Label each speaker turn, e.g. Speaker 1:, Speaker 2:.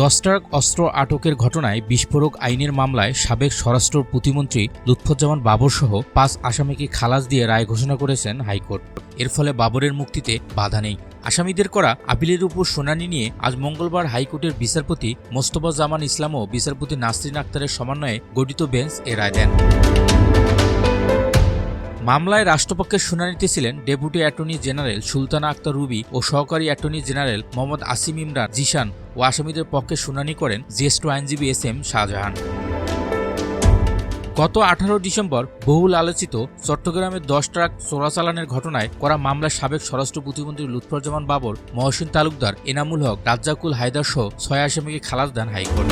Speaker 1: দশ ট্রাক অস্ত্র আটকের ঘটনায় বিস্ফোরক আইনের মামলায় সাবেক স্বরাষ্ট্র প্রতিমন্ত্রী লুৎফুজ্জামান বাবর সহ পাঁচ আসামিকে খালাস দিয়ে রায় ঘোষণা করেছেন হাইকোর্ট। এর ফলে বাবরের মুক্তিতে বাধা নেই। আসামিদের করা আপিলের উপর শুনানি নিয়ে আজ মঙ্গলবার হাইকোর্টের বিচারপতি মোস্তফা জামান ইসলাম ও বিচারপতি নাসরিন আক্তারের সমন্বয়ে গঠিত বেঞ্চ এ রায় দেন। মামলায় রাষ্ট্রপক্ষের শুনানিতে ছিলেন deputy attorney general Sultana Akter Ruby ও সহকারী অ্যাটর্নি জেনারেল মোহাম্মদ আসিম ইমরান, জিশান ও আসামিদের পক্ষে শুনানি করেন জ্যেষ্ঠ আইনজীবী এস এম শাহজাহান। গত আঠারো ডিসেম্বর বহুল আলোচিত চট্টগ্রামের দশ ট্রাক চোরাচালানের ঘটনায় করা মামলার সাবেক স্বরাষ্ট্র প্রতিমন্ত্রী লুৎফরজামান বাবর, মহসিন তালুকদার, এনামুল হক, রাজ্জাকুল হায়দার সহ ছয় আসামিকে খালাস দেন হাইকোর্ট।